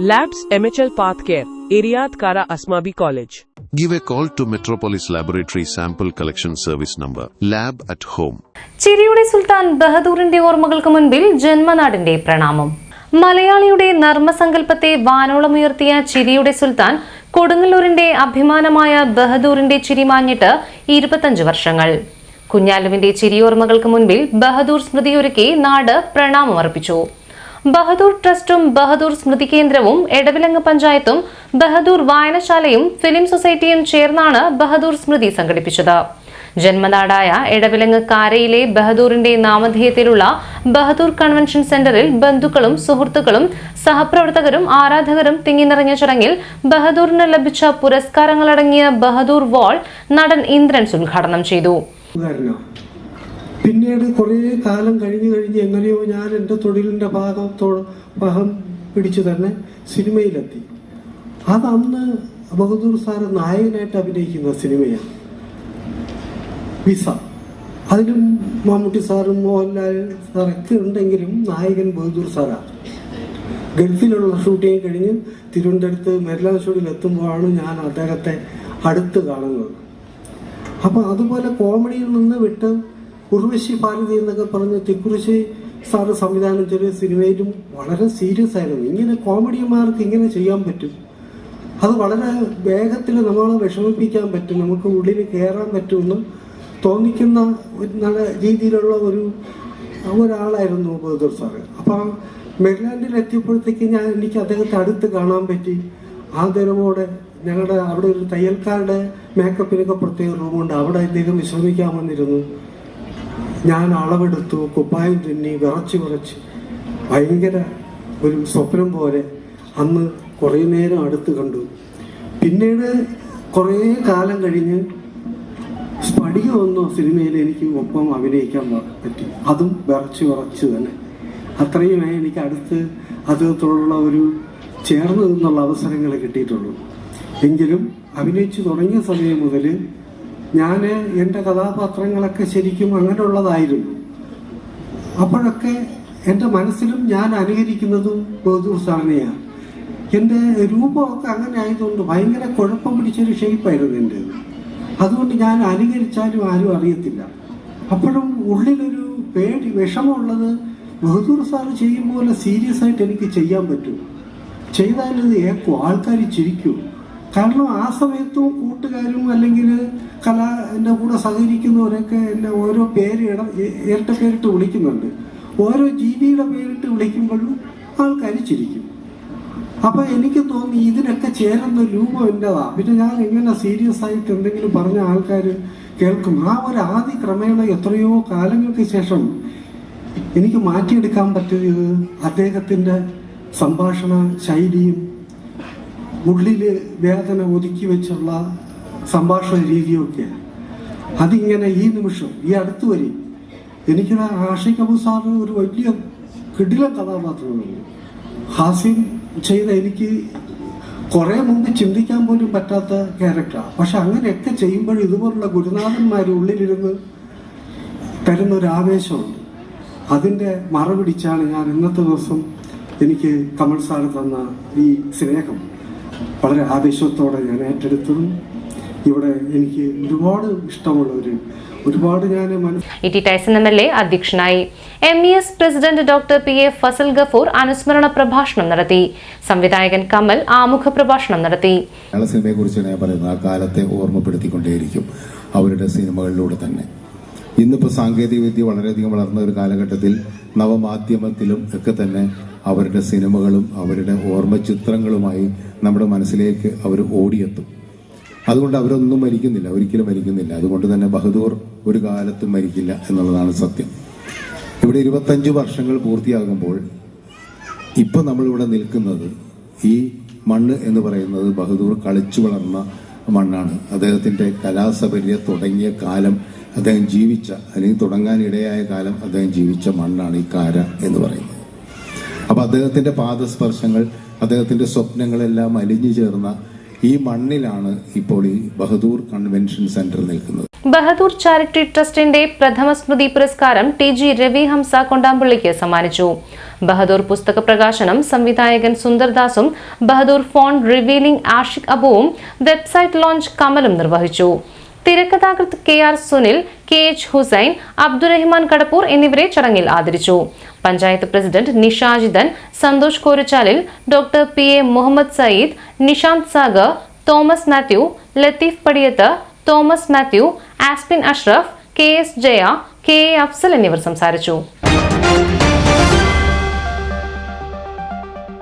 Labs MHL Pathcare, Iriad Kara Asmabi College. Give a call to Metropolis Laboratory Sample Collection Service number, lab at home. ചിരിയുടെ സുൽത്താൻ ബഹദൂറിന്റെ ഓർമ്മകൾക്ക് മുൻപിൽ ജന്മനാടിന്റെ പ്രണാമം മലയാളിയുടെ നർമ്മസങ്കല്പത്തെ വാനോളമുയർത്തിയ ചിരിയുടെ സുൽത്താൻ കൊടുങ്ങല്ലൂരിന്റെ അഭിമാനമായ ബഹദൂറിന്റെ ചിരി മാഞ്ഞിട്ട് ഇരുപത്തഞ്ച് വർഷങ്ങൾ കുഞ്ഞാലുവിന്റെ ചിരിയോർമ്മകൾക്ക് മുൻപിൽ ബഹദൂർ സ്മൃതിയൊരുക്കി നാട് പ്രണാമം അർപ്പിച്ചു ബഹദൂർ ട്രസ്റ്റും ബഹദൂർ സ്മൃതി കേന്ദ്രവും എടവിലങ്ങ് പഞ്ചായത്തും ബഹദൂർ വായനശാലയും ഫിലിം സൊസൈറ്റിയും ചേർന്നാണ് ബഹദൂർ സ്മൃതി സംഘടിപ്പിച്ചത്. ജന്മനാടായ എടവിലങ്ങ് കാരയിലെ ബഹദൂറിന്റെ നാമധേയത്തിലുള്ള ബഹദൂർ കൺവെൻഷൻ സെന്ററിൽ ബന്ധുക്കളും സുഹൃത്തുക്കളും സഹപ്രവർത്തകരും ആരാധകരും തിങ്ങിനിറഞ്ഞ ചടങ്ങിൽ ബഹദൂറിന് ലഭിച്ച പുരസ്കാരങ്ങളടങ്ങിയ ബഹദൂർ വാൾ നടൻ ഇന്ദ്രൻസ് ഉദ്ഘാടനം ചെയ്തു. പിന്നീട് കുറേ കാലം കഴിഞ്ഞ് കഴിഞ്ഞ് എങ്ങനെയോ ഞാൻ എന്റെ തൊഴിലിന്റെ ഭാഗത്തോട് ഭാഗം പിടിച്ചു തന്നെ സിനിമയിലെത്തി. അത് അന്ന് ബഹദൂർ സാറ് നായകനായിട്ട് അഭിനയിക്കുന്ന സിനിമയാണ്. വിസ. അതിലും മമ്മൂട്ടി സാറും മോഹൻലാൽ സാറൊക്കെ ഉണ്ടെങ്കിലും നായകൻ ബഹദൂർ സാറാണ്. ഗൾഫിലുള്ള ഷൂട്ടിങ് കഴിഞ്ഞ് തിരുവനന്തപുരത്ത് മെരിലാൻ ഷൂട്ടിൽ എത്തുമ്പോഴാണ് ഞാൻ അദ്ദേഹത്തെ അടുത്ത് കാണുന്നത്. അപ്പോൾ അതുപോലെ കോമഡിയിൽ നിന്ന് വിട്ട് ഉർവശി ഭാരതി എന്നൊക്കെ പറഞ്ഞ് തിക്കുറിശി സാറ് സംവിധാനം ചെയ്ത സിനിമയിലും വളരെ സീരിയസ് ആയിരുന്നു. ഇങ്ങനെ കോമഡിമാർക്ക് ഇങ്ങനെ ചെയ്യാൻ പറ്റും. അത് വളരെ വേഗത്തിൽ നമ്മളെ വിഷമിപ്പിക്കാൻ പറ്റും. നമുക്ക് ഉള്ളിൽ കയറാൻ പറ്റുമെന്നും തോന്നിക്കുന്ന ഒരു നല്ല രീതിയിലുള്ള ഒരു ഒരാളായിരുന്നു ബഹദൂർ സാറ്. അപ്പം മെഡ്ലാൻഡിൽ എത്തിയപ്പോഴത്തേക്ക് ഞാൻ എനിക്ക് അദ്ദേഹത്തെ അടുത്ത് കാണാൻ പറ്റി. ആദരവോടെ ഞങ്ങളുടെ അവിടെ ഒരു തയ്യൽക്കാരുടെ മേക്കപ്പിനൊക്കെ പ്രത്യേക റൂമുണ്ട് അവിടെ ഇദ്ദേഹം വിശ്രമിക്കാൻ വന്നിരുന്നു. ഞാൻ അളവെടുത്തു കുപ്പായം തുന്നി വിറച്ച് വിറച്ച്. ഭയങ്കര ഒരു സ്വപ്നം പോലെ അന്ന് കുറേ നേരം അടുത്ത് കണ്ടു. പിന്നീട് കുറേ കാലം കഴിഞ്ഞ് സ്പടിക വന്ന സിനിമയിൽ എനിക്ക് ഒപ്പം അഭിനയിക്കാൻ പറ്റി. അതും വിറച്ച് വിറച്ച് തന്നെ. അത്രയുമേ എനിക്ക് അടുത്ത് അദ്ദേഹത്തോടുള്ള ഒരു ചേർന്ന് നിന്നുള്ള അവസരങ്ങൾ കിട്ടിയിട്ടുള്ളൂ. എങ്കിലും അഭിനയിച്ചു തുടങ്ങിയ സമയം മുതൽ ഞാൻ എന്റെ കഥാപാത്രങ്ങളൊക്കെ ശരിക്കും അങ്ങനെയുള്ളതായിരുന്നു. അപ്പോഴൊക്കെ എന്റെ മനസ്സിലും ഞാൻ അനുകരിക്കുന്നതും ബോധൂർ സാറിനെയാണ് എന്റെ രൂപമൊക്കെ അങ്ങനെ ആയതുകൊണ്ട് ഭയങ്കര കുഴപ്പം പിടിച്ചൊരു ഷേപ്പായിരുന്നു എന്റെ അതുകൊണ്ട് ഞാൻ അനുകരിച്ചാലും ആരും അറിയത്തില്ല. അപ്പോഴും ഉള്ളിലൊരു പേടി വിഷമമുള്ളത് ബഹദൂർ സാർ ചെയ്യും പോലെ സീരിയസ് ആയിട്ട് എനിക്ക് ചെയ്യാൻ പറ്റും. ചെയ്താലത് ഏക്കും ആൾക്കാർ ചിരിക്കും. കാരണം ആ സമയത്തും കൂട്ടുകാരും അല്ലെങ്കിൽ കല എന്റെ കൂടെ സഹകരിക്കുന്നവരൊക്കെ എന്നെ ഓരോ പേര് ഇട ഇരട്ട പേരിട്ട് വിളിക്കുന്നുണ്ട്. ഓരോ ജീവിയുടെ പേരിട്ട് വിളിക്കുമ്പോഴും ആൾക്കാർ ചിരിക്കും അപ്പൊ എനിക്ക് തോന്നി ഇതിനൊക്കെ ചേരുന്ന രൂപം എന്റേതാ. പിന്നെ ഞാൻ എങ്ങനെ സീരിയസ് ആയിട്ട് എന്തെങ്കിലും പറഞ്ഞ ആൾക്കാർ കേൾക്കും. ആ ഒരു ആദ്യ ക്രമേണ എത്രയോ കാലങ്ങൾക്ക് ശേഷം എനിക്ക് മാറ്റിയെടുക്കാൻ പറ്റിയത് അദ്ദേഹത്തിന്റെ സംഭാഷണ ശൈലിയും ഉള്ളിൽ വേദന ഒതുക്കി വെച്ചുള്ള സംഭാഷണ രീതിയൊക്കെ. അതിങ്ങനെ ഈ നിമിഷം ഈ അടുത്ത് വരെ എനിക്ക് ആഷിഖ് അബു ഒരു വലിയ കിടില കഥാപാത്രമാണ്. ഹാസ്യം ചെയ്ത എനിക്ക് കുറെ മുമ്പ് ചിന്തിക്കാൻ പോലും പറ്റാത്ത ക്യാരക്ടറാണ് പക്ഷെ അങ്ങനെയൊക്കെ ചെയ്യുമ്പോൾ ഇതുപോലുള്ള ഗുരുനാഥന്മാർ ഉള്ളിലിരുന്ന് തരുന്ന ഒരു ആവേശമുണ്ട്. അതിന്റെ മറപിടിച്ചാണ് ഞാൻ ഇന്നത്തെ ദിവസം എനിക്ക് കമൽ സാർ തന്ന ഈ സ്നേഹം. വളരെ ആവേശത്തോടെ ഞാൻ ഏറ്റെടുത്തതും ഇവിടെ എനിക്ക് ഒരുപാട് ഇഷ്ടമുള്ള ഒരു ഒരുപാട് ഞാൻ E T Tyson M L A അധ്യക്ഷനായി M E S president doctor P A Fazal Gafoor അനുസ്മരണ പ്രഭാഷണം നടത്തി. സംവിധായകൻ കമൽ ആമുഖ പ്രഭാഷണം നടത്തി. മലയാള സിനിമയെക്കുറിച്ച് ഞാൻ പറയുന്നത് ആ കാലത്തെ ഓർമ്മപ്പെടുത്തിക്കൊണ്ടേയിരിക്കും അവരുടെ സിനിമകളിലൂടെ തന്നെ. ഇന്നിപ്പോൾ സാങ്കേതികവിദ്യ വളരെയധികം വളർന്ന ഒരു കാലഘട്ടത്തിൽ നവമാധ്യമത്തിലും ഒക്കെ തന്നെ അവരുടെ സിനിമകളും അവരുടെ ഓർമ്മ ചിത്രങ്ങളുമായി നമ്മുടെ മനസ്സിലേക്ക് അവർ ഓടിയെത്തും. അതുകൊണ്ട് അവരൊന്നും മരിക്കുന്നില്ല. ഒരിക്കലും മരിക്കുന്നില്ല. അതുകൊണ്ട് തന്നെ ബഹദൂർ ഒരു കാലത്തും മരിക്കില്ല എന്നുള്ളതാണ് സത്യം. ഇവിടെ ഇരുപത്തഞ്ച് വർഷങ്ങൾ പൂർത്തിയാകുമ്പോൾ ഇപ്പൊ നമ്മളിവിടെ നിൽക്കുന്നത് ഈ മണ്ണ് എന്ന് പറയുന്നത് ബഹദൂർ കളിച്ചു വളർന്ന മണ്ണാണ്. അദ്ദേഹത്തിന്റെ കലാസപര്യ തുടങ്ങിയ കാലം അദ്ദേഹം ജീവിച്ച അല്ലെങ്കിൽ തുടങ്ങാനിടയായ കാലം അദ്ദേഹം ജീവിച്ച മണ്ണാണ് ഈ കാര എന്ന് പറയുന്നത്. അപ്പോൾ അദ്ദേഹത്തിന്റെ പാദസ്പർശങ്ങൾ അദ്ദേഹത്തിന്റെ സ്വപ്നങ്ങളെല്ലാം അലിഞ്ഞു ചേർന്ന ഈ മണ്ണിലാണ് ഇപ്പോൾ ഈ ബഹദൂർ കൺവെൻഷൻ സെന്റർ നിൽക്കുന്നത്. ബഹദൂർ ചാരിറ്റി ട്രസ്റ്റിന്റെ പ്രഥമ സ്മൃതി പുരസ്കാരം ടി ജി രവി ഹംസ കൊണ്ടാമ്പള്ളിക്ക് സമ്മാനിച്ചു. ബഹദൂർ പുസ്തക പ്രകാശനം സംവിധായകൻ സുന്ദർദാസും ബഹദൂർ ഫോൺ റിവീലിംഗ് ആഷിഖ് അബുവും വെബ്സൈറ്റ് ലോഞ്ച് കമലും നിർവഹിച്ചു. തിരക്കഥാകൃത്ത് K R Sunil K H Hussain Abdurahman Kadappoor എന്നിവരെ ചടങ്ങിൽ ആദരിച്ചു. Panchayat president Nishajithan Santhosh Korachalil doctor P A Muhammed Sayyid Nishanth Sagar Thomas Mathew Latheef Padiyath Thomas Mathew ആസ്പിൻ Ashraf K S Jaya K A Afzal എന്നിവർ സംസാരിച്ചു.